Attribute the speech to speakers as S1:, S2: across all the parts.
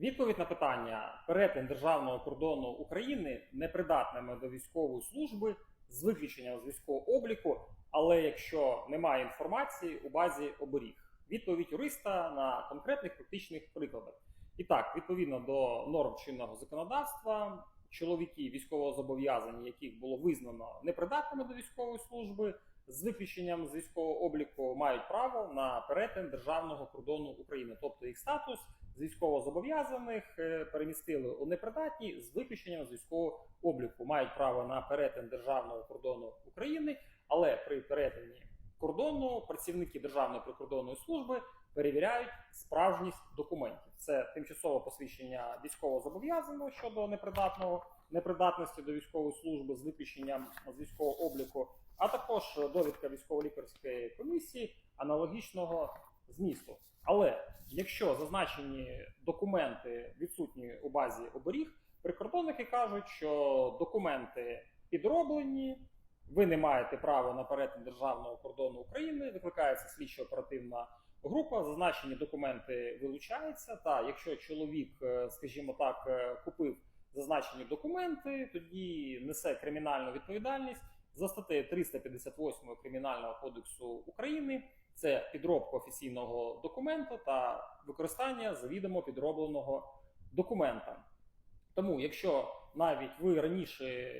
S1: Відповідь на питання перетин державного кордону України непридатними до військової служби з виключенням з військового обліку, але якщо немає інформації у базі оберіг. Відповідь юриста на конкретних практичних прикладах. І так, відповідно до норм чинного законодавства, чоловіки військовозобов'язані, яких було визнано непридатними до військової служби, з виключенням з військового обліку, мають право на перетин державного кордону України, тобто їх статус з військовозобов'язаних е, перемістили у непридатні з виключенням з військового обліку. Мають право на перетин державного кордону України, але при перетині кордону працівники Державної прикордонної служби перевіряють справжність документів. Це тимчасове посвідчення військовозобов'язаного щодо непридатного непридатності до військової служби з виключенням з військового обліку, а також довідка військово-лікарської комісії аналогічного змісту. Але якщо зазначені документи відсутні у базі оберіг, прикордонники кажуть, що документи підроблені, ви не маєте права на перетин державного кордону України, викликається слідчо-оперативна група, зазначені документи вилучаються. Та якщо чоловік, е, скажімо так, е, купив зазначені документи, тоді несе кримінальну відповідальність за статтею 358 Кримінального кодексу України. Це підробка офіційного документу та використання завідомо підробленого документа. Тому, якщо навіть ви раніше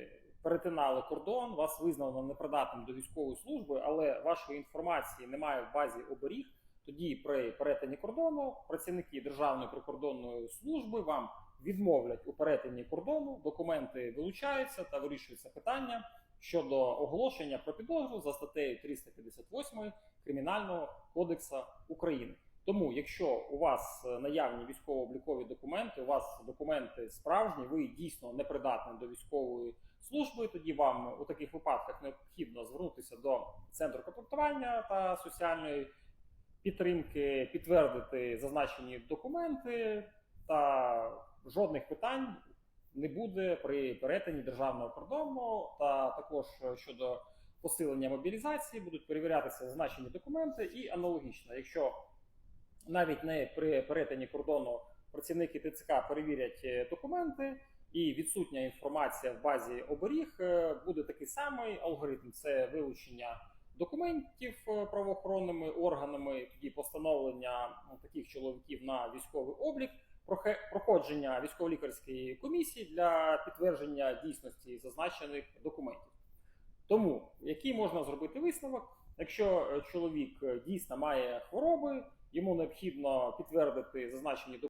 S1: перетинали кордон, вас визнано непридатним до військової служби, але вашої інформації немає в базі оберіг, тоді при перетині кордону працівники Державної прикордонної служби вам відмовлять у перетині кордону, документи вилучаються та вирішується питання щодо оголошення про підозру за статтею 358 Кримінального кодексу України. Тому, якщо у вас е, наявні військово-облікові документи, у вас документи справжні, ви дійсно непридатні до військової служби, тоді вам у таких випадках необхідно звернутися до центру комплектування та соціальної підтримки, підтвердити зазначені документи, та жодних питань не буде при перетині державного кордону, та також щодо посилення мобілізації будуть перевірятися зазначені документи. І аналогічно, якщо навіть не при перетині кордону працівники ТЦК перевірять е, документи і відсутня інформація в базі оберіг, е, буде такий самий алгоритм: це вилучення документів е, правоохоронними органами, тоді постановлення таких чоловіків на військовий облік, проходження військово-лікарської комісії для підтвердження дійсності зазначених документів. Тому який можна зробити висновок, якщо е, чоловік е, дійсно має хвороби, йому необхідно підтвердити зазначені документи.